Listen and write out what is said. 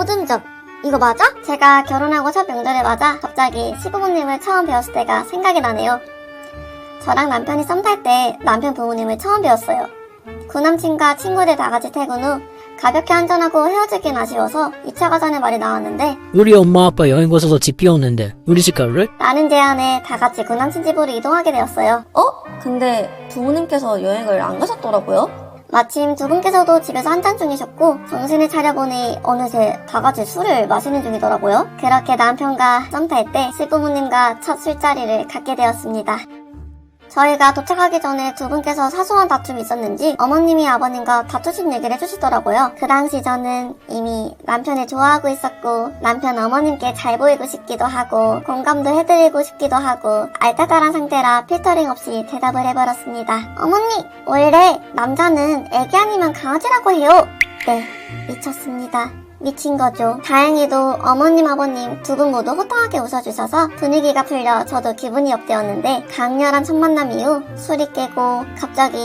모든 점. 이거 맞아? 제가 결혼하고 첫 명절에 맞아 갑자기 시부모님을 처음 배웠을 때가 생각이 나네요. 저랑 남편이 썸 탈 때 남편 부모님을 처음 배웠어요. 구남친과 친구들 다 같이 퇴근 후 가볍게 한잔하고 헤어지긴 아쉬워서 2차 가자는 말이 나왔는데 우리 엄마 아빠 여행 가서서 집 비웠는데 우리 집 갈래? 나는 제안에 다 같이 구남친 집으로 이동하게 되었어요. 어? 근데 부모님께서 여행을 안 가셨더라고요? 마침 두 분께서도 집에서 한잔 중이셨고 정신을 차려보니 어느새 다 같이 술을 마시는 중이더라고요. 그렇게 남편과 썸탈 때 시부모님과 첫 술자리를 갖게 되었습니다. 저희가 도착하기 전에 두 분께서 사소한 다툼이 있었는지 어머님이 아버님과 다투신 얘기를 해주시더라고요. 그 당시 저는 이미 남편을 좋아하고 있었고 남편 어머님께 잘 보이고 싶기도 하고 공감도 해드리고 싶기도 하고 알딸딸한 상태라 필터링 없이 대답을 해버렸습니다. 어머니 원래 남자는 애기 아니면 강아지라고 해요. 네 미쳤습니다. 미친 거죠. 다행히도 어머님, 아버님 두 분 모두 호탕하게 웃어주셔서 분위기가 풀려 저도 기분이 업되었는데 강렬한 첫 만남 이후 술이 깨고 갑자기